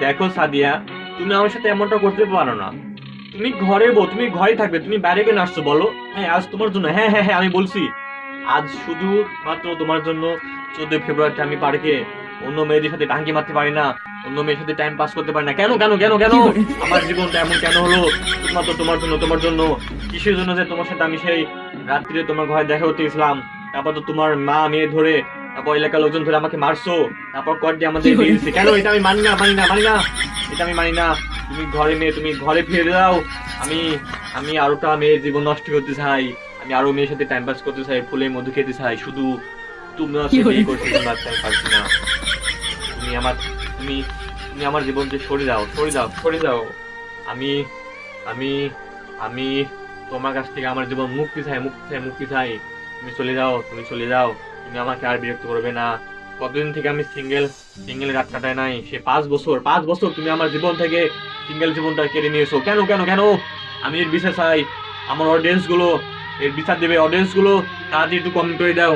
দেখো সাদিয়া তুমি আমার সাথে এমনটা করতে পারো না। তুমি ঘরে বউ তুমি ঘরে থাকবে তুমি বাইরে কেন আসছো বলো? হ্যাঁ আজ তোমার জন্য হ্যাঁ হ্যাঁ হ্যাঁ আমি বলছি। আজ শুধু মাত্র তোমার জন্য চোদ্দই ফেব্রুয়ারিতে আমি পার্কে অন্য মেয়েদের সাথে টাঙ্কি মারতে পারি না অন্য মেয়ের সাথে টাইম পাস করতে পারি না। কেন কেন কেন কেন? আমার জীবনটা এমন কেন হলো? শুধুমাত্র তোমার জন্য তোমার জন্য। কিসের জন্য যে তোমার সাথে আমি সেই রাত্রিরে তোমার ঘরে দেখা করতে গেছিলাম? তারপর তো তোমার মা মেয়ে ধরে তারপর এলাকার লোকজন ধরে আমাকে মারছো। তারপর কর দিয়ে আমাদের দিয়েছে কেন? এটা আমি মানি না মানি না মানি না। এটা আমি মানি না। তুমি ঘরে মেয়ে তুমি ঘরে ফিরে যাও। আমি আমি আরোটা মেয়ের জীবন নষ্ট করতে চাই। আমি আরও মেয়ের সাথে টাইম পাস করতে চাই ফুলের মধু খেতে চাই। শুধু তুমি বিয়ে করতে তুমি পারছি না। তুমি আমার তুমি তুমি আমার জীবন থেকে সরে যাও সরে যাও সরে যাও। আমি আমি আমি তোমার কাছ থেকে আমার জীবন মুক্তি চাই মুক্তি চাই মুক্তি চাই। তুমি চলে যাও তুমি চলে যাও। তুমি আমাকে আর বিরক্ত করবে না। কতদিন থেকে আমি সিঙ্গেল সিঙ্গেল রাত কাটায় নাই, সে পাঁচ বছর পাঁচ বছর তুমি আমার জীবন থেকে সিঙ্গেল জীবনটা কেড়ে নিয়েছো। কেন কেন কেন? আমি এর বিচার চাই। আমার অডিয়েন্সগুলো এর বিচার দেবে অডিয়েন্সগুলো তাড়াতাড়ি একটু কমেন্ট করে দাও।